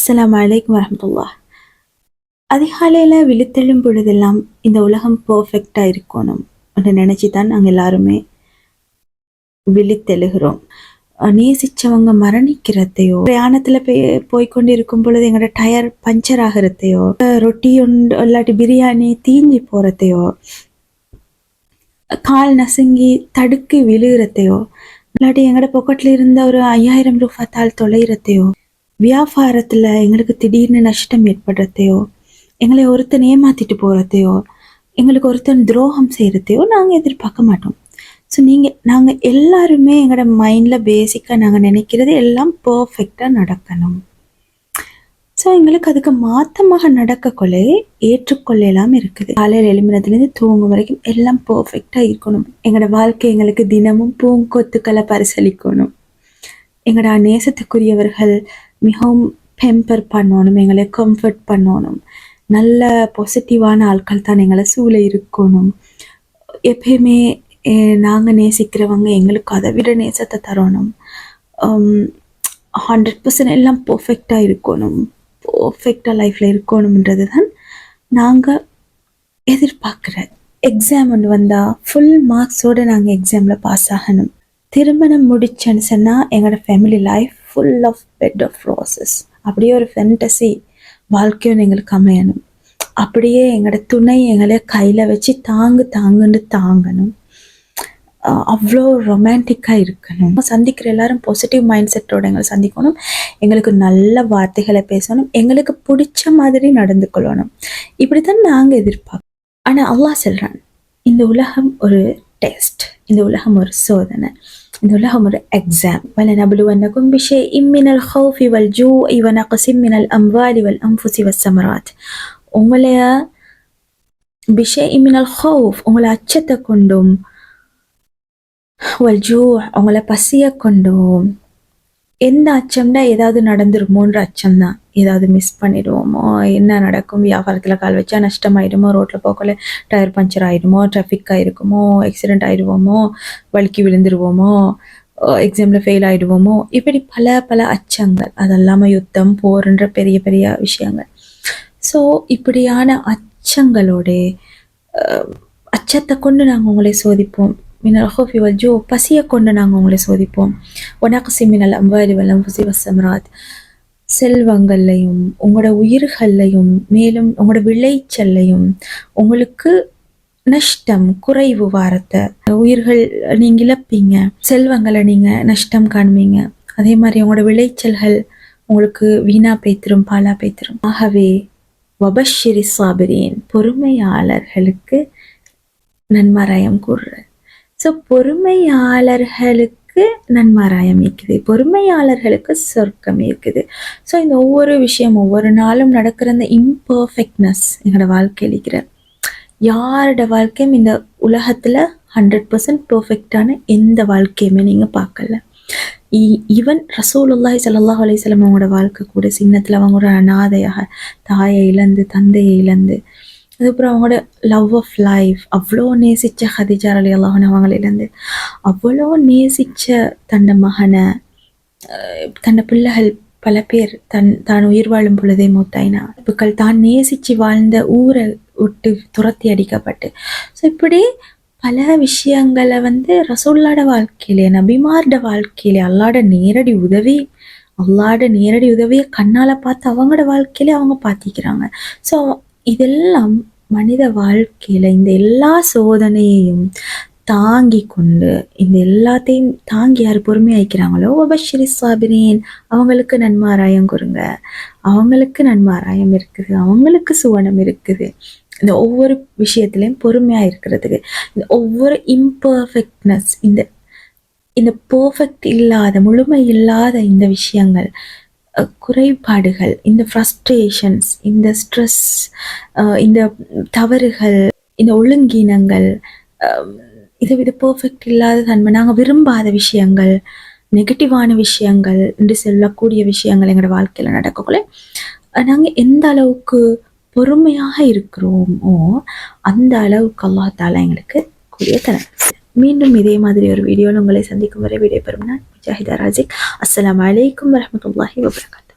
அஸ்லாம் அலைக்கும் வரமத்துல்லா அதிகாலையில் விழித்தெழும் பொழுதெல்லாம் இந்த உலகம் பர்ஃபெக்டாக இருக்கணும் அப்படின்னு நினச்சி தான் நாங்கள் எல்லாருமே விழித்தெழுகிறோம். நேசித்தவங்க நேசிச்சவங்க மரணிக்கிறதையோ பிரயாணத்தில் போய் போய்க்கொண்டு இருக்கும் பொழுது எங்களோட டயர் பஞ்சர் ஆகிறதையோ ரொட்டி உண்டு இல்லாட்டி பிரியாணி தீஞ்சி போகிறதையோ கால் நசுங்கி தடுக்கி விழுகிறதையோ இல்லாட்டி எங்களோட பொக்கெட்டில் இருந்த ஒரு ஐயாயிரம் ரூபாய் தாள் தொலைகிறதையோ வியாபாரத்தில் எங்களுக்கு திடீர்னு நஷ்டம் ஏற்படுறதையோ எங்களை ஒருத்தன் ஏமாத்திட்டு போகிறதையோ எங்களுக்கு ஒருத்தன் துரோகம் செய்கிறதையோ நாங்கள் எதிர்பார்க்க மாட்டோம். ஸோ நீங்கள் நாங்கள் எல்லாருமே எங்களோட மைண்டில் பேசிக்காக நாங்கள் நினைக்கிறது எல்லாம் பர்ஃபெக்டாக நடக்கணும். ஸோ எங்களுக்கு அதுக்கு மாற்றமாக நடக்கக்கொள்ளே ஏற்றுக்கொள்ளலாம் இருக்குது. காலையில் எழுமினதுலேருந்து தூங்கும் வரைக்கும் எல்லாம் பர்ஃபெக்டாக இருக்கணும். எங்களோட வாழ்க்கை எங்களுக்கு தினமும் பூங்கொத்துக்களை பரிசளிக்கணும். எங்களோட நேசத்துக்குரியவர்கள் மிகவும் பெம்பர் பண்ணணும் எங்களை கம்ஃபர்ட் பண்ணணும். நல்ல பாசிட்டிவான ஆட்கள் தான் எங்களை சூழ இருக்கணும். எப்பயுமே நாங்கள் நேசிக்கிறவங்க எங்களுக்கு அதை விட நேசத்தை தரணும். ஹண்ட்ரட் பர்சன்ட் எல்லாம் பர்ஃபெக்டாக இருக்கணும். பர்ஃபெக்டாக லைஃப்பில் இருக்கணுன்றது தான் நாங்கள் எதிர்பார்க்குற. எக்ஸாம் ஒன்று வந்தால் ஃபுல் மார்க்ஸோடு நாங்கள் எக்ஸாமில் பாஸ் ஆகணும். திருமணம் முடிச்சேன்னு சொன்னால் எங்களோட family life full of bed of roses அப்படியே ஒரு ஃபென்டசி வாழ்க்கையும் எங்களுக்கு அமையணும். அப்படியே எங்களோட துணை எங்களை கையில் வச்சு தாங்கு தாங்குன்னு தாங்கணும். அவ்வளோ ரொமான்டிக்காக இருக்கணும். சந்திக்கிற எல்லாரும் பாசிட்டிவ் மைண்ட் செட்டோட எங்களை சந்திக்கணும். எங்களுக்கு நல்ல வார்த்தைகளை பேசணும். எங்களுக்கு பிடிச்ச மாதிரி நடந்து கொள்ளணும். இப்படி தான் நாங்கள் எதிர்பார்க்கணும் ஆனால் அல்லாஹ் சொல்கிறான் இந்த உலகம் ஒரு டெஸ்ட் இந்த உலகம் ஒரு சோதனை. أنه لهم أجزاء ولنبلونكم بشيء من الخوف والجوع ونقص من الأموال والأنفس والثمرات. ولا بشيء من الخوف ولا كندوم والجوع ولا كندوم எந்த அச்சம்னா ஏதாவது நடந்துருமோன்ற அச்சம் தான் ஏதாவது மிஸ் பண்ணிடுவோமோ என்ன நடக்கும் வியாபாரத்தில் கால் வச்சா நஷ்டமாயிடுமோ ரோட்டில் போக்கல டயர் பஞ்சர் ஆயிடுமோ ட்ராஃபிக் ஆயிருக்குமோ ஆக்சிடென்ட் ஆயிடுவோமோ வழுக்கி விழுந்துருவோமோ எக்ஸாமில் ஃபெயில் ஆகிடுவோமோ இப்படி பல பல அச்சங்கள். அதெல்லாமல் யுத்தம் போர்ன்ற பெரிய பெரிய விஷயங்கள். ஸோ இப்படியான அச்சங்களோட அச்சத்தை கொண்டு நாங்கள் உங்களை சோதிப்போம். மினல் ஹோஃபி பசியை கொண்டு நாங்கள் உங்களை சோதிப்போம் ஒனகசி மினல் அம்பாரி வல்லம் ஃபுசி வசம்ராத் செல்வங்கள்லையும் உங்களோட உயிர்கள்லையும் மேலும் உங்களோட விளைச்சல்லையும் உங்களுக்கு நஷ்டம் குறைவு வாரத்தை உயிர்கள் நீங்க இழப்பீங்க செல்வங்களை நீங்க நஷ்டம் காண்பீங்க அதே மாதிரி உங்களோட விளைச்சல்கள் உங்களுக்கு வீணா பேத்திரும் பாலா பேத்திரும் ஆகவே வபஷிரி சாபிரேன் பொறுமையாளர்களுக்கு நன்மாராயம் கூறுறது ஸோ பொறுமையாளர்களுக்கு நன்மாராயம் இருக்குது. பொறுமையாளர்களுக்கு சொர்க்கம் இருக்குது. ஸோ இந்த ஒவ்வொரு விஷயம் ஒவ்வொரு நாளும் நடக்கிற இந்த இம்பர்ஃபெக்ட்னஸ் எங்களோட வாழ்க்கையில் இருக்கிற யாரோட வாழ்க்கையும் இந்த உலகத்தில் ஹண்ட்ரட் பர்சன்ட் பர்ஃபெக்டான எந்த வாழ்க்கையுமே நீங்கள் பார்க்கல. ஈவன் ரசூலுல்லாஹி சல்லாஹ் அலையம் அவங்களோட வாழ்க்கை கூட சின்னத்தில் அவங்க ஒரு அனாதையாக தாயை இழந்து தந்தையை இழந்து அதுக்கப்புறம் அவங்களோட லவ் ஆஃப் லைஃப் அவ்வளோ நேசித்த ஹதிஜா அலி அல்லாஹன் அவங்களிலேருந்து அவ்வளோ நேசித்த தன்னை மகனை அஹ், தன்னை பிள்ளைகள் பல பேர் தன் தான் உயிர் வாழும் பொழுதே மூத்தாயினா இப்போக்கள் தான் நேசித்து வாழ்ந்த ஊரை விட்டு துரத்தி அடிக்கப்பட்டு ஸோ இப்படி பல விஷயங்களை வந்து ரசோல்லாட வாழ்க்கையிலே நபிமார்ட வாழ்க்கையிலே அல்லாட நேரடி உதவி அல்லாட நேரடி உதவியை கண்ணால் பார்த்து அவங்களோட வாழ்க்கையிலே அவங்க பார்த்திக்கிறாங்க ஸோ இதெல்லாம் மனித வாழ்க்கையில இந்த எல்லா சோதனையையும் தாங்கி கொண்டு இந்த எல்லாத்தையும் தாங்கி யார் பொறுமையாக்கிறாங்களோ உபஸ்ரீ சாபிரேன் அவங்களுக்கு நன்மாராயம் கொடுங்க. அவங்களுக்கு நன்மாராயம் இருக்குது அவங்களுக்கு சுவனம் இருக்குது. இந்த ஒவ்வொரு விஷயத்துலையும் பொறுமையாக இருக்கிறதுக்கு இந்த ஒவ்வொரு இம்பர்ஃபெக்ட்னஸ் இந்த இந்த பர்ஃபெக்ட் இல்லாத முழுமை இல்லாத இந்த விஷயங்கள் குறைபாடுகள் இந்த ஃப்ரஸ்ட்ரேஷன்ஸ் இந்த ஸ்ட்ரெஸ் இந்த தவறுகள் இந்த ஒழுங்கீனங்கள் இதை வித பர்ஃபெக்ட் இல்லாத தன்மை. நாங்கள் விரும்பாத விஷயங்கள் நெகட்டிவான விஷயங்கள் என்று சொல்லக்கூடிய விஷயங்கள் எங்களோட வாழ்க்கையில் நடக்கக்குள்ளே நாங்கள் எந்த அளவுக்கு பொறுமையாக இருக்கிறோமோ அந்த அளவுக்கு அல்லாத்தால எங்களுக்கு கூடிய தர. மீண்டும் இதே மாதிரி ஒரு வீடியோவில் உங்களை சந்திக்கும் வரை விடைபெறும். நான் جاهد أرازك السلام عليكم ورحمة الله وبركاته.